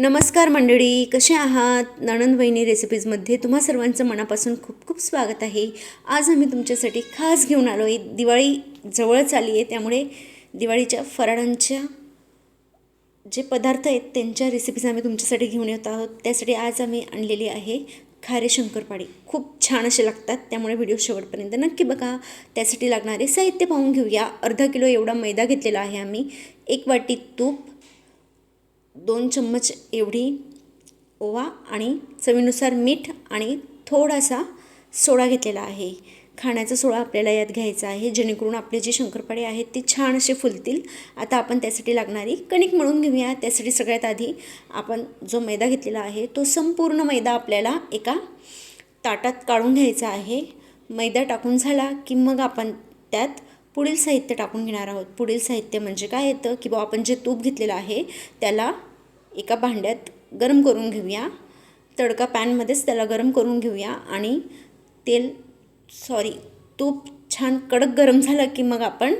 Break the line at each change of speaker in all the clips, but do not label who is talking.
नमस्कार मंडळी कसे आहात? नणंद वहिनी रेसिपीजमध्ये तुम्हा सर्वांचं मनापासून खूप खूप स्वागत आहे. आज आम्ही तुमच्यासाठी खास घेऊन आलो आहे दिवाळी जवळच आली आहे त्यामुळे दिवाळीच्या फराळांच्या जे पदार्थ आहेत त्यांच्या रेसिपीज आम्ही तुमच्यासाठी घेऊन येत आहोत. त्यासाठी आज आम्ही आणलेली आहे खारे शंकरपाळी. खूप छान असे लागतात त्यामुळे व्हिडिओ शेवटपर्यंत नक्की बघा. त्यासाठी लागणारे साहित्य पाहून घेऊया. अर्धा किलो एवढा मैदा घेतलेला आहे आम्ही. एक वाटी तूप दोन चम्मच एवढी ओवा आणि चवीनुसार मीठ आणि थोडासा सोडा घेतलेला आहे. खाण्याचा सोडा आपल्याला यात घ्यायचा आहे. जेणेकरून आपले जे शंकरपाळे आहेत ते छान असे फुलतील. आता आपण त्यासाठी लागणारी कणिक मळून घेऊया. त्यासाठी सगळ्यात आधी आपण जो मैदा घेतलेला आहे तो संपूर्ण मैदा आपल्याला एका ताटात काढून घ्यायचा आहे. मैदा टाकून झाला की मग आपण त्यात पुढील साहित्य टाकून घेणार आहोत. पुढील साहित्य म्हणजे काय येतं? की बुवा आपण जे तूप घेतलेलं आहे त्याला एका भांड्यात गरम करून घेऊया. तडका पॅनमध्येच त्याला गरम करून घेऊया आणि तेल सॉरी तूप छान कडक गरम झालं की मग आपण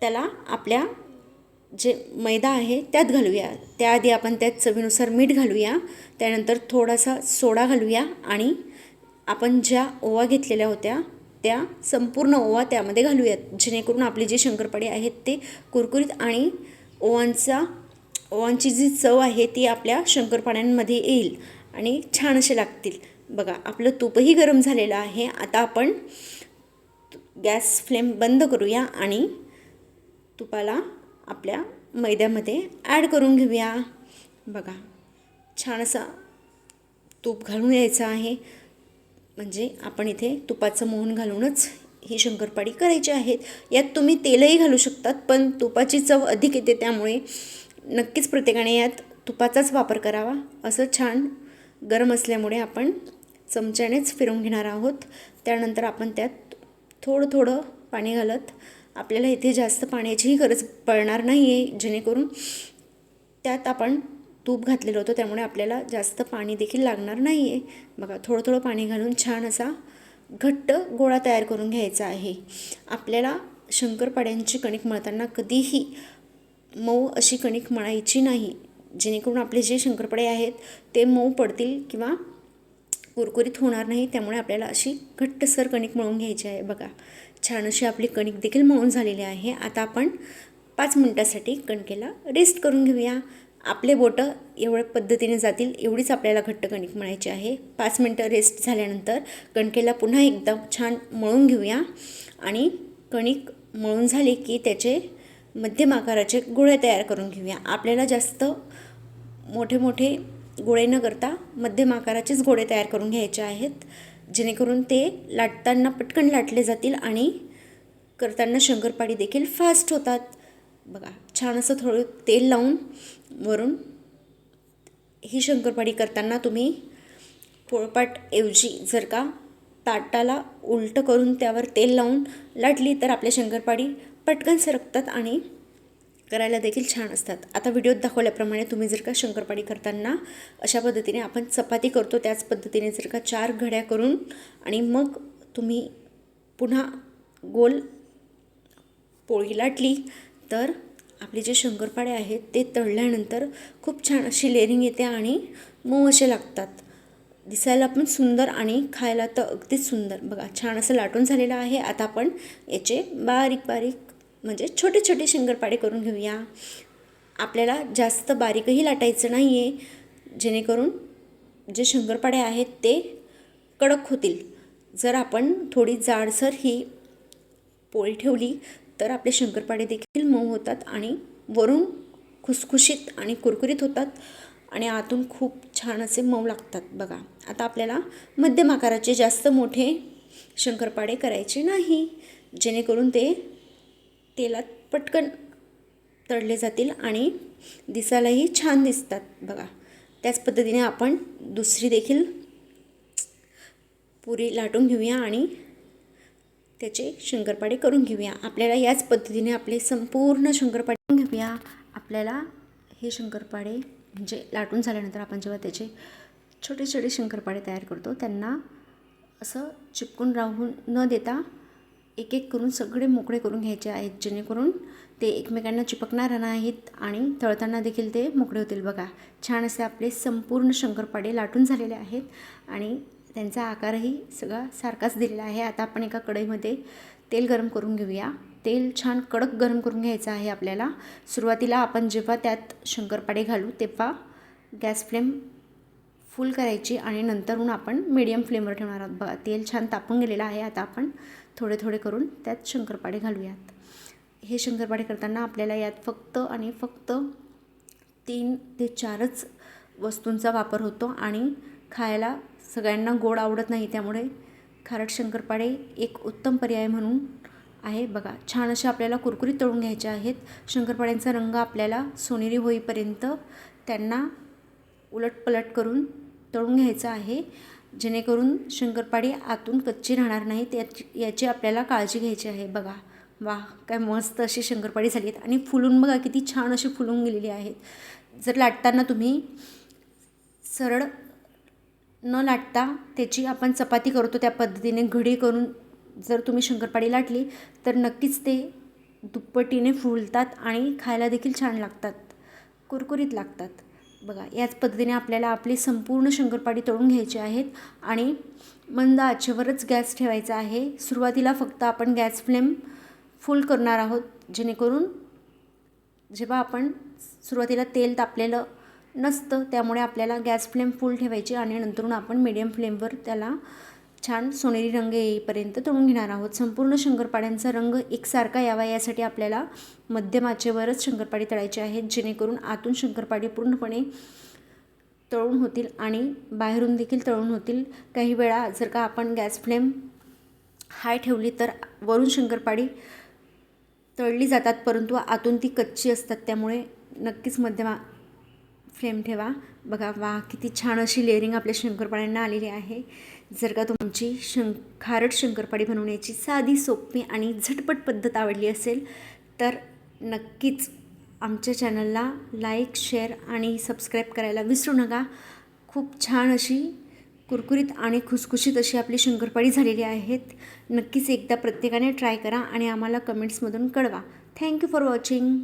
त्याला आपल्या जे मैदा आहे त्यात घालूया. त्याआधी आपण त्यात चवीनुसार मीठ घालूया. त्यानंतर थोडासा सोडा घालूया आणि आपण ज्या ओवा घेतलेल्या होत्या त्या संपूर्ण ओवा त्यामध्ये घालूयात. जेणेकरून आपले जे शंकरपाळे आहेत ते कुरकुरीत आणि ओवांचा ओवांची जी चव आहे ती आपल्या शंकरपाण्यांमध्ये येईल आणि छान असे लागतील. बघा आपलं तूपही गरम झालेलं आहे. आता आपण गॅस फ्लेम बंद करूया आणि तुपाला आपल्या मैद्यामध्ये ॲड करून घेऊया. बघा छान असा तूप घालून यायचं आहे. म्हणजे आपण इथे तुपाचं मोहन घालूनच ही शंकरपाळी करायची आहेत यात तुम्ही तेलही घालू शकतात पण तुपाची चव अधिक येते त्यामुळे नक्कीच प्रत्येकाने यात तुपाचाच वापर करावा. असं छान गरम असल्यामुळे आपण चमच्यानेच फिरवून घेणार आहोत. त्यानंतर आपण त्यात थोडं थोडं पाणी घालत आपल्याला इथे जास्त पाण्याचीही गरज पडणार नाही आहे जेणेकरून त्यात आपण तूप घातलेलं होतं त्यामुळे आपल्याला जास्त पाणी देखील लागणार नाही आहे बघा थोडं थोडं पाणी घालून छान असा घट्ट गोळा तयार करून घ्यायचा आहे. आपल्याला शंकरपाड्यांची कणिक मळताना कधीही मऊ अशी कणिक मळायची नाही. जेणेकरून आपले जे शंकरपडे आहेत ते मऊ पडतील किंवा कुरकुरीत होणार नाही. त्यामुळे आपल्याला अशी घट्टसर कणिक मळून घ्यायची आहे. बघा छान अशी आपली कणिक देखील मळून झालेली आहे. आता आपण पाच मिनटासाठी कणकेला रेस्ट करून घेऊया. आपले बोटं एवढ्या पद्धतीने जातील एवढीच आपल्याला घट्ट कणिक मळायची आहे. पाच मिनटं रेस्ट झाल्यानंतर कणकेला पुन्हा एकदम छान मळून घेऊया. आणि कणिक मळून झाली की त्याचे मध्यम आकाराचे गोळे तयार करून घेऊया. आपल्याला जास्त मोठे मोठे गोळे न करता मध्यम आकाराचेच गोळे तयार करून घ्यायचे आहेत. जेणेकरून ते लाटताना पटकन लाटले जातील आणि करताना शंकरपाळी देखील फास्ट होतात. बघा छान असं थोडं तेल लावून वरून ही शंकरपाळी करताना तुम्ही पोळपाटऐवजी जर का ताटाला उलटं करून त्यावर तेल लावून लाटली तर आपल्या शंकरपाळी पटकन सरकतात आणि करायला देखील छान असतात. आता व्हिडिओत दाखवल्याप्रमाणे तुम्ही जर का शंकरपाळी करताना अशा पद्धतीने आपण चपाती करतो त्याच पद्धतीने जर का चार घड्या करून आणि मग तुम्ही पुन्हा गोल पोळी लाटली तर आपले जे शंकरपाळे आहेत ते तळल्यानंतर खूप छान अशी लेअरिंग येते आणि मऊ असे लागतात. दिसायला पण सुंदर आणि खायला तर अगदीच सुंदर. बघा छान असं लाटून झालेलं आहे. आता आपण याचे बारीक बारीक म्हणजे छोटे छोटे शंकरपाळे करून घेऊया. आपल्याला जास्त बारीकही लाटायचं नाही आहे जेणेकरून जे शंकरपाळे आहेत ते कडक होतील. जर आपण थोडी जाडसर ही पोळी ठेवली तर आपले शंकरपाळे देखील मऊ होतात आणि वरून खुसखुशीत आणि कुरकुरीत होतात आणि आतून खूप छान असे मऊ लागतात बघा. आता आपल्याला मध्यम आकाराचे जास्त मोठे शंकरपाळे करायचे नाही. जेणेकरून ते तेलात पटकन तळले जातील आणि दिसायलाही छान दिसतात बघा. त्याच पद्धतीने आपण दुसरी देखील पुरी लाटून घेऊया आणि त्याचे शंकरपाडे करून घेऊया. आपल्याला याच पद्धतीने आपले संपूर्ण शंकरपाडे घेऊया. आपल्याला हे शंकरपाडे म्हणजे लाटून झाल्यानंतर आपण जेव्हा त्याचे छोटे छोटे शंकरपाडे तयार करतो त्यांना असं चिपकून राहून न देता एक एक करून सगळे मोकळे करून घ्यायचे आहेत जेणेकरून ते एकमेकांना चिपकणार नाहीत आणि तळताना देखील ते मोकळे होतील. बघा छान असे आपले संपूर्ण शंकरपाडे लाटून झालेले आहेत आणि त्यांचा आकारही सगळा सारखाच दिलेला आहे. आता आपण एका कढईमध्ये तेल गरम करून घेऊया. तेल छान कडक गरम करून घ्यायचं आहे आपल्याला. सुरुवातीला आपण जेव्हा त्यात शंकरपाडे घालू तेव्हा गॅस फ्लेम फुल करायची आणि नंतरहून आपण मीडियम फ्लेमवर ठेवणार आहोत. बघा तेल छान तापून गेलेलं आहे. आता आपण थोडे थोडे करून त्यात शंकरपाडे घालूयात. हे शंकरपाडे करताना आपल्याला यात फक्त आणि फक्त तीन ते चारच वस्तूंचा वापर होतो आणि खायला सगळ्यांना गोड आवडत नाही. त्यामुळे खारट शंकरपाडे एक उत्तम पर्याय म्हणून आहे. बघा छान असे आपल्याला कुरकुरीत तळून घ्यायचे आहेत. शंकरपाड्यांचा रंग आपल्याला सोनेरी होईपर्यंत त्यांना उलटपलट करून तळून घ्यायचं आहे. जेणेकरून शंकरपाडी आतून कच्ची राहणार नाही त्याची याची आपल्याला काळजी घ्यायची आहे. बघा वा काय मस्त अशी शंकरपाडी झाली आहेत. आणि फुलून बघा किती छान अशी फुलून गेलेली आहेत. जर लाटताना तुम्ही सरळ न लाटता त्याची आपण चपाती करतो त्या पद्धतीने घडी करून जर तुम्ही शंकरपाडी लाटली तर नक्कीच ते दुप्पटीने फुलतात आणि खायला देखील छान लागतात. कुरकुरीत लागतात. बघा याच पद्धतीने आपल्याला आपली संपूर्ण शंकरपाडी तळून घ्यायची आहेत आणि मंद आचेवरच गॅस ठेवायचा आहे. सुरुवातीला फक्त आपण गॅस फ्लेम फुल करणार आहोत जेणेकरून जेव्हा आपण सुरुवातीला तेल तापलेलं नसतं त्यामुळे आपल्याला गॅस फ्लेम फुल ठेवायची आणि नंतरून आपण मीडियम फ्लेमवर त्याला छान सोनेरी रंग येईपर्यंत तळून घेणार आहोत. संपूर्ण शंकरपाड्यांचा रंग एकसारखा यावा यासाठी आपल्याला मध्यम आचेवरच शंकरपाडी तळायची आहेत जेणेकरून आतून शंकरपाडी पूर्णपणे तळून होतील आणि बाहेरून देखील तळून होतील. काही वेळा जर का आपण गॅस फ्लेम हाय ठेवली तर वरून शंकरपाडी तळली जातात परंतु आतून ती कच्ची असतात त्यामुळे नक्कीच मध्यमा फ्लेम ठेवा. बघा वा किती छान अशी लेअरिंग आपल्या शंकरपाड्यांना आलेली आहे. जर का तुमची शं खारट शंकरपाडी बनवण्याची साधी सोपी आणि झटपट पद्धत आवडली असेल तर नक्कीच आमच्या चॅनलला लाईक शेअर आणि सबस्क्राईब करायला विसरू नका. खूप छान अशी कुरकुरीत आणि खुसखुशीत अशी आपली शंकरपाळी झालेली आहेत. नक्कीच एकदा प्रत्येकाने ट्राय करा आणि आम्हाला कमेंट्समधून कळवा. Thank you for watching.